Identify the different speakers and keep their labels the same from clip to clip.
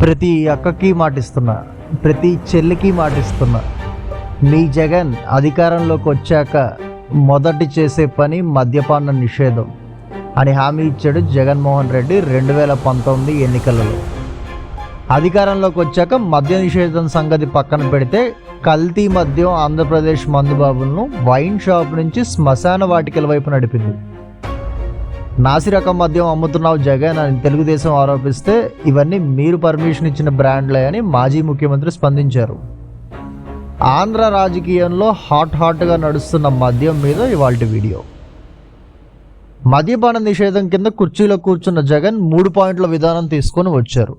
Speaker 1: ప్రతి అక్కకి మాటిస్తున్నా ప్రతి చెల్లికి మాటిస్తున్నా. మీ జగన్ అధికారంలోకి వచ్చాక మొదటి చేసే పని మద్యపాన నిషేధం అని హామీ ఇచ్చాడు జగన్మోహన్ రెడ్డి రెండు వేల పంతొమ్మిది ఎన్నికలలో. అధికారంలోకి వచ్చాక మద్య నిషేధం సంగతి పక్కన పెడితే కల్తీ మద్యం ఆంధ్రప్రదేశ్ మందుబాబులను వైన్ షాప్ నుంచి శ్మశాన వాటికల వైపు నడిపింది. నాసిరకం మద్యం అమ్ముతున్నావు జగన్ అని తెలుగుదేశం ఆరోపిస్తే ఇవన్నీ మీరు పర్మిషన్ ఇచ్చిన బ్రాండ్లే అని మాజీ ముఖ్యమంత్రి స్పందించారు. ఆంధ్ర రాజకీయంలో హాట్ హాట్గా నడుస్తున్న మద్యం మీద ఇవాళ వీడియో. మద్యపాన నిషేధం కింద కుర్చీలో కూర్చున్న జగన్ మూడు పాయింట్ల విధానం తీసుకొని వచ్చారు.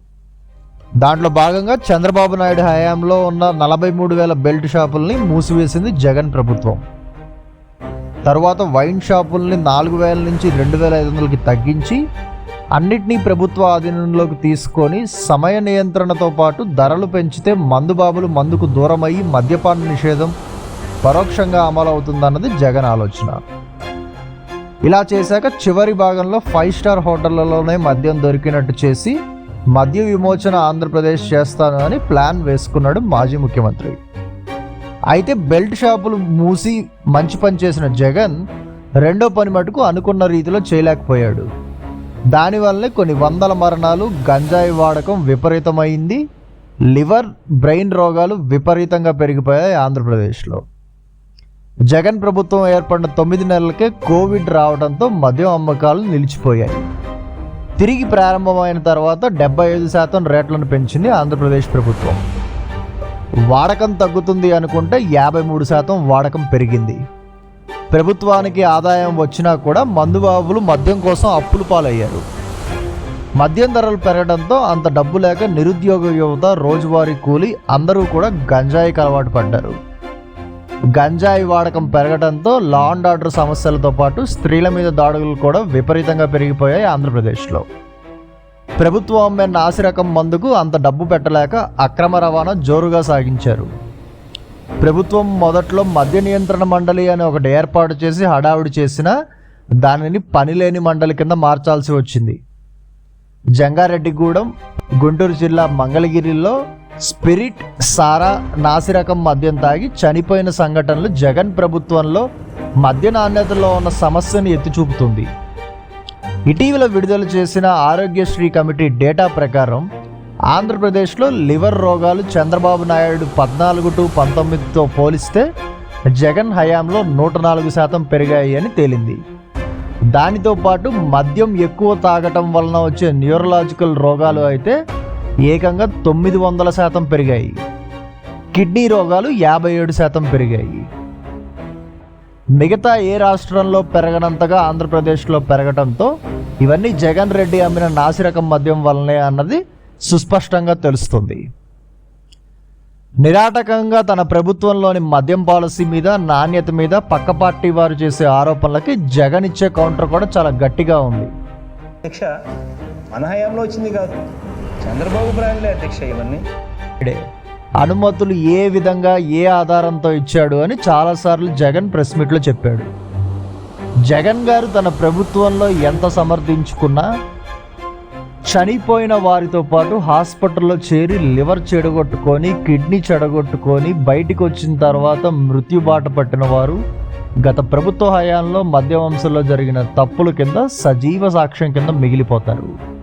Speaker 1: దాంట్లో భాగంగా చంద్రబాబు నాయుడు హయాంలో ఉన్న నలభై మూడు వేల బెల్ట్ షాపుల్ని మూసివేసింది జగన్ ప్రభుత్వం. తరువాత వైన్ షాపుల్ని నాలుగు వేల నుంచి రెండు వేల ఐదు వందలకి తగ్గించి అన్నిటినీ ప్రభుత్వ ఆధీనంలోకి తీసుకొని సమయ నియంత్రణతో పాటు ధరలు పెంచితే మందుబాబులు మందుకు దూరమయ్యి మద్యపాన నిషేధం పరోక్షంగా అమలవుతుందన్నది జగన్ ఆలోచన. ఇలా చేశాక చివరి భాగంలో ఫైవ్ స్టార్ హోటళ్ళలోనే మద్యం దొరికినట్టు చేసి మద్య విమోచన ఆంధ్రప్రదేశ్ చేస్తాను అని ప్లాన్ వేసుకున్నాడు మాజీ ముఖ్యమంత్రి. అయితే బెల్ట్ షాపులు మూసి మంచి పని చేసిన జగన్ రెండో పని మటుకు అనుకున్న రీతిలో చేయలేకపోయాడు. దానివల్లే కొన్ని వందల మరణాలు గంజాయి వాడకం విపరీతమైంది లివర్ బ్రెయిన్ రోగాలు విపరీతంగా పెరిగిపోయాయి ఆంధ్రప్రదేశ్లో. జగన్ ప్రభుత్వం ఏర్పడిన తొమ్మిది నెలలకే కోవిడ్ రావడంతో మద్యం అమ్మకాలు నిలిచిపోయాయి. తిరిగి ప్రారంభమైన తర్వాత డెబ్బై ఐదు శాతం రేట్లను పెంచింది ఆంధ్రప్రదేశ్ ప్రభుత్వం. వాడకం తగ్గుతుంది అనుకుంటే యాభై మూడు శాతం వాడకం పెరిగింది. ప్రభుత్వానికి ఆదాయం వచ్చినా కూడా మందుబాబులు మద్యం కోసం అప్పులు పాలయ్యారు. మద్యం ధరలు పెరగడంతో అంత డబ్బు లేక నిరుద్యోగ యువత రోజువారీ కూలి అందరూ కూడా గంజాయికి అలవాటు పడ్డారు. గంజాయి వాడకం పెరగడంతో లా అండ్ ఆర్డర్ సమస్యలతో పాటు స్త్రీల మీద దాడులు కూడా విపరీతంగా పెరిగిపోయాయి ఆంధ్రప్రదేశ్లో. ప్రభుత్వం అమ్మే నాసిరకం మందుకు అంత డబ్బు పెట్టలేక అక్రమ రవాణా జోరుగా సాగించారు. ప్రభుత్వం మొదట్లో మద్య నియంత్రణ మండలి అని ఒకటి ఏర్పాటు చేసి హడావుడి చేసిన దానిని పనిలేని మండలి కింద మార్చాల్సి వచ్చింది. జంగారెడ్డిగూడెం గుంటూరు జిల్లా మంగళగిరిలో స్పిరిట్ సారా నాసిరకం మద్యం తాగి చనిపోయిన సంఘటనలు జగన్ ప్రభుత్వంలో మద్య నాణ్యతలో ఉన్న సమస్యను ఎత్తి చూపుతుంది ఇటీవల విడుదల చేసిన ఆరోగ్యశ్రీ కమిటీ డేటా ప్రకారం ఆంధ్రప్రదేశ్లో లివర్ రోగాలు చంద్రబాబు నాయుడు పద్నాలుగు టు పంతొమ్మిదితో పోలిస్తే జగన్ హయాంలో నూట నాలుగు శాతం పెరిగాయి అని తేలింది. దానితో పాటు మద్యం ఎక్కువ తాగటం వలన వచ్చే న్యూరలాజికల్ రోగాలు అయితే ఏకంగా తొమ్మిది వందల శాతం పెరిగాయి. కిడ్నీ రోగాలు యాభై ఏడు శాతం పెరిగాయి. మిగతా ఏ రాష్ట్రంలో పెరగనంతగా ఆంధ్రప్రదేశ్లో పెరగటంతో ఇవన్నీ జగన్ రెడ్డి అమ్మిన నాసిరకం మద్యం వల్లనే అన్నది సుస్పష్టంగా తెలుస్తుంది. నిరాటకంగా తన ప్రభుత్వంలోని మద్యం పాలసీ మీద నాణ్యత మీద పక్క పార్టీ వారు చేసే ఆరోపణలకి జగన్ ఇచ్చే కౌంటర్ కూడా చాలా గట్టిగా ఉంది.
Speaker 2: అధ్యక్ష మన హయాంలో వచ్చింది కాదు. చంద్రబాబు బ్రాండ్లే అధ్యక్ష ఇవన్నీ.
Speaker 1: అనుమతులు ఏ విధంగా ఏ ఆధారంతో ఇచ్చాడు అని చాలాసార్లు జగన్ ప్రెస్ మీట్లో చెప్పాడు. జగన్ గారు తన ప్రభుత్వంలో ఎంత సమర్థించుకున్నా చనిపోయిన వారితో పాటు హాస్పిటల్లో చేరి లివర్ చెడగొట్టుకొని కిడ్నీ చెడగొట్టుకొని బయటికి వచ్చిన తర్వాత మృత్యుబాట పట్టిన వారు గత ప్రభుత్వ హయాంలో మధ్యవంశంలో జరిగిన తప్పుల కింద సజీవ సాక్ష్యం కింద మిగిలిపోతారు.